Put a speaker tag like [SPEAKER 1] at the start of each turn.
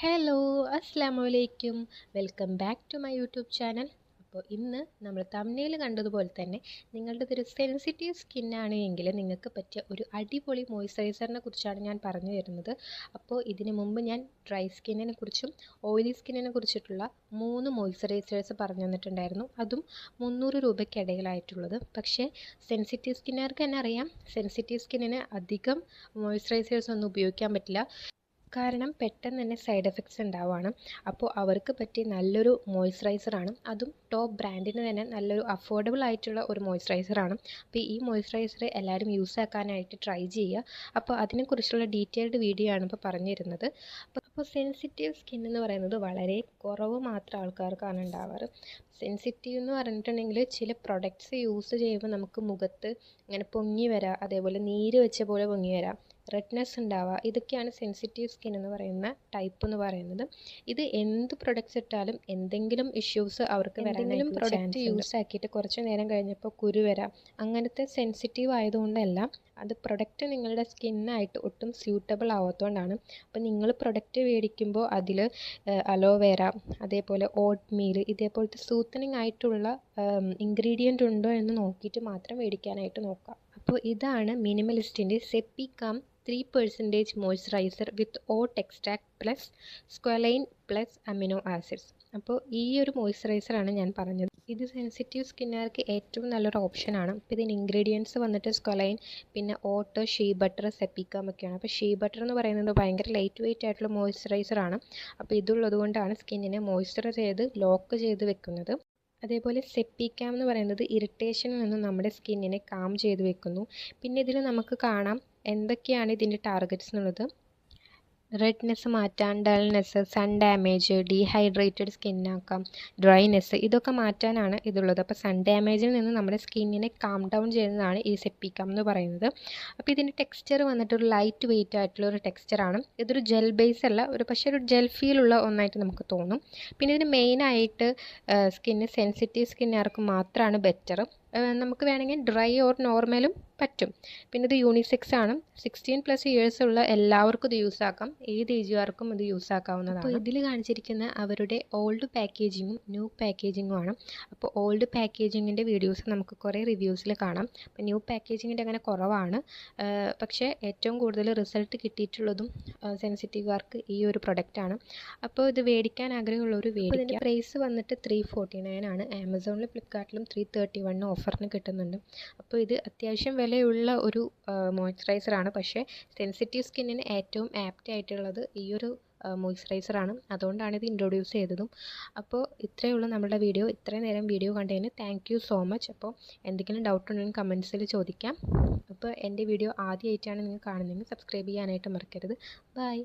[SPEAKER 1] Hello അസ്സാം അലൈക്കും welcome back to my YouTube channel അപ്പോൾ ഇന്ന് നമ്മൾ തമ്മിൽ കണ്ടതുപോലെ തന്നെ നിങ്ങളുടെ ഒരു സെൻസിറ്റീവ് സ്കിന്നാണ് എങ്കിൽ നിങ്ങൾക്ക് പറ്റിയ ഒരു അടിപൊളി മോയ്സ്ചറൈസറിനെ കുറിച്ചാണ് ഞാൻ പറഞ്ഞു തരുന്നത്. അപ്പോൾ ഇതിനു മുമ്പ് ഞാൻ ഡ്രൈ സ്കിന്നിനെ കുറിച്ചും ഓയിലി സ്കിന്നിനെ കുറിച്ചിട്ടുള്ള മൂന്ന് മോയ്സ്ചറൈസേഴ്സ് പറഞ്ഞു തന്നിട്ടുണ്ടായിരുന്നു. അതും മുന്നൂറ് രൂപയ്ക്കിടയിലായിട്ടുള്ളത്. പക്ഷേ സെൻസിറ്റീവ് സ്കിന്നുകാർക്ക് തന്നെ അറിയാം. സെൻസിറ്റീവ് സ്കിന്നിന് അധികം മോയ്സ്ചറൈസേഴ്സ് ഒന്നും ഉപയോഗിക്കാൻ പറ്റില്ല. കാരണം പെട്ടെന്ന് തന്നെ സൈഡ് എഫക്ട്സ് ഉണ്ടാവുകയാണ് അപ്പോൾ അവർക്ക് പറ്റിയ നല്ലൊരു മോയ്സ്ചറൈസറാണ് അതും ടോപ്പ് ബ്രാൻഡിന് തന്നെ നല്ലൊരു അഫോർഡബിൾ ആയിട്ടുള്ള ഒരു മോയ്സ്ചറൈസറാണ് അപ്പോൾ ഈ മോയ്സ്ചറൈസർ എല്ലാവരും യൂസ് ആക്കാനായിട്ട് ട്രൈ ചെയ്യുക. അപ്പോൾ അതിനെക്കുറിച്ചുള്ള ഡീറ്റെയിൽഡ് വീഡിയോ ആണ് ഇപ്പോൾ പറഞ്ഞു തരുന്നത് അപ്പോൾ അപ്പോൾ സെൻസിറ്റീവ് സ്കിൻ എന്ന് പറയുന്നത് വളരെ കുറവ് മാത്രം ആൾക്കാർക്കാണ് ഉണ്ടാവാറ്. സെൻസിറ്റീവ് എന്ന് പറഞ്ഞിട്ടുണ്ടെങ്കിൽ ചില പ്രൊഡക്ട്സ് യൂസ് ചെയ്യുമ്പോൾ നമുക്ക് മുഖത്ത് ഇങ്ങനെ പൊങ്ങി വരാം അതേപോലെ നീര് വെച്ച പോലെ പൊങ്ങി വരാം. റെഡ്നെസ് ഉണ്ടാവുക. ഇതൊക്കെയാണ് സെൻസിറ്റീവ് സ്കിൻ എന്ന് പറയുന്ന ടൈപ്പ് എന്ന് പറയുന്നത്. ഇത് എന്ത് പ്രൊഡക്ട്സ് ഇട്ടാലും എന്തെങ്കിലും ഇഷ്യൂസ് അവർക്ക് എന്തെങ്കിലും പ്രൊഡക്റ്റ് യൂസ് ആക്കിയിട്ട് കുറച്ച് നേരം കഴിഞ്ഞപ്പോൾ കുരു വരാം. അങ്ങനത്തെ സെൻസിറ്റീവ് ആയതുകൊണ്ടല്ല അത് പ്രൊഡക്റ്റ് നിങ്ങളുടെ സ്കിന്നായിട്ട് ഒട്ടും സ്യൂട്ടബിൾ ആവാത്തതുകൊണ്ടാണ് അപ്പോൾ നിങ്ങൾ പ്രൊഡക്റ്റ് മേടിക്കുമ്പോൾ അതിൽ അലോവേര അതേപോലെ ഓട്ട് മീൽ ഇതേപോലത്തെ സൂത്തനിങ് ആയിട്ടുള്ള ഇൻഗ്രീഡിയന്റ് ഉണ്ടോ എന്ന് നോക്കിയിട്ട് മാത്രം മേടിക്കാനായിട്ട് നോക്കുക. അപ്പോൾ ഇതാണ് മിനിമലിസ്റ്റിന്റെ sepicalm three percentage moisturizer with oat extract plus squalane plus amino acids അപ്പോൾ ഈ ഒരു മോയ്സ്ചറൈസറാണ് ഞാൻ പറഞ്ഞത്. ഇത് സെൻസിറ്റീവ് സ്കിന്നുകാർക്ക് ഏറ്റവും നല്ലൊരു ഓപ്ഷനാണ് അപ്പോൾ ഇതിന് ഇൻഗ്രീഡിയൻസ് വന്നിട്ട് സ്ക്വലൈൻ പിന്നെ ഓട്ടോ ഷീ ബട്ടർ സെപ്പിക്കാം ഒക്കെയാണ്. അപ്പോൾ ഷീ ബട്ടർ എന്ന് പറയുന്നത് ഭയങ്കര ലൈറ്റ് വെയിറ്റ് ആയിട്ടുള്ള മോയ്സ്ചറൈസറാണ് അപ്പോൾ ഇതുള്ളത് കൊണ്ടാണ് സ്കിന്നിനെ മോയ്സ്ചർ ചെയ്ത് ലോക്ക് ചെയ്ത് വെക്കുന്നത്. അതേപോലെ സെപ്പിക്കാം എന്ന് പറയുന്നത് ഇറിറ്റേഷനിൽ നിന്ന് നമ്മുടെ സ്കിന്നിനെ കാം ചെയ്ത് വെക്കുന്നു. പിന്നെ ഇതിൽ നമുക്ക് കാണാം എന്തൊക്കെയാണ് ഇതിന്റെ ടാർഗറ്റ്സ് എന്നുള്ളത്? റെഡ്നെസ് മാറ്റാൻ ഡൾനെസ് സൺ ഡാമേജ് ഡീഹൈഡ്രേറ്റഡ് സ്കിന്നാക്കാം ഡ്രൈനെസ് ഇതൊക്കെ മാറ്റാനാണ് ഇതുള്ളത്. അപ്പോൾ സൺ ഡാമേജിൽ നിന്ന് നമ്മുടെ സ്കിന്നിനെ കാം ഡൗൺ ചെയ്യുന്നതാണ് ഈ സെപ്പിക്കം എന്ന് പറയുന്നത്. അപ്പോൾ ഇതിന്റെ ടെക്സ്ചർ വന്നിട്ട് ഒരു ലൈറ്റ് വെയിറ്റ് ആയിട്ടുള്ള ഒരു ടെക്സ്ചറാണ് ഇതൊരു ജെൽ ബേസ് അല്ല ഒരു പക്ഷേ ഒരു ജെൽ ഫീലുള്ള ഒന്നായിട്ട് നമുക്ക് തോന്നും. പിന്നെ ഇതിന് മെയിനായിട്ട് സ്കിന്ന് സെൻസിറ്റീവ് സ്കിന്നുകാർക്ക് മാത്രമാണ് ബെറ്റർ നമുക്ക് വേണമെങ്കിൽ ഡ്രൈ ഓർ നോർമലും പറ്റും. പിന്നെ ഇത് യൂണിസെക്സ് ആണ്. സിക്സ്റ്റീൻ പ്ലസ് ഇയേഴ്സ് ഉള്ള എല്ലാവർക്കും ഇത് യൂസ് ആക്കാം. ഏത് ഏജുകാർക്കും ഇത് യൂസ് ആക്കാവുന്നതാണ്. അപ്പോൾ ഇതിൽ കാണിച്ചിരിക്കുന്ന അവരുടെ ഓൾഡ് പാക്കേജിങ്ങും ന്യൂ പാക്കേജിങ്ങും ആണ്. അപ്പോൾ ഓൾഡ് പാക്കേജിങ്ങിന്റെ വീഡിയോസ് നമുക്ക് കുറേ റിവ്യൂസിൽ കാണാം. അപ്പോൾ ന്യൂ പാക്കേജിങ്ങിന്റെ അങ്ങനെ കുറവാണ്. പക്ഷേ ഏറ്റവും കൂടുതൽ റിസൾട്ട് കിട്ടിയിട്ടുള്ളതും സെൻസിറ്റീവുകാർക്ക് ഈ ഒരു പ്രൊഡക്റ്റാണ് അപ്പോൾ ഇത് മേടിക്കാൻ ആഗ്രഹമുള്ളവർ മേടിക്കുക പ്രൈസ് വന്നിട്ട് ത്രീ ഫോർട്ടി നയൻ ആണ്. ആമസോണിലും ഫ്ലിപ്കാർട്ടിലും ത്രീ തേർട്ടി വണ്ണ് ഓഫറിന് കിട്ടുന്നുണ്ട്. അപ്പോൾ ഇത് അത്യാവശ്യം വിലയുള്ള ഒരു മോയ്സ്ചറൈസറാണ് പക്ഷേ സെൻസിറ്റീവ് സ്കിന്നിന് ഏറ്റവും ആപ്റ്റ് ആയിട്ടുള്ളത് ഈ ഒരു മോയ്സ്ചറൈസറാണ് അതുകൊണ്ടാണ് ഇത് ഇൻട്രൊഡ്യൂസ് ചെയ്തതും. അപ്പോൾ ഇത്രയേ ഉള്ളൂ നമ്മുടെ വീഡിയോ ഇത്രയും നേരം വീഡിയോ കണ്ടതിന് താങ്ക് യു സോ മച്ച് അപ്പോൾ എന്തെങ്കിലും ഡൗട്ട് ഉണ്ടെങ്കിൽ കമൻസിൽ ചോദിക്കാം. അപ്പോൾ എന്റെ വീഡിയോ ആദ്യമായിട്ടാണ് നിങ്ങൾ കാണുന്നതെങ്കിൽ സബ്സ്ക്രൈബ് ചെയ്യാനായിട്ട് മറക്കരുത്. ബൈ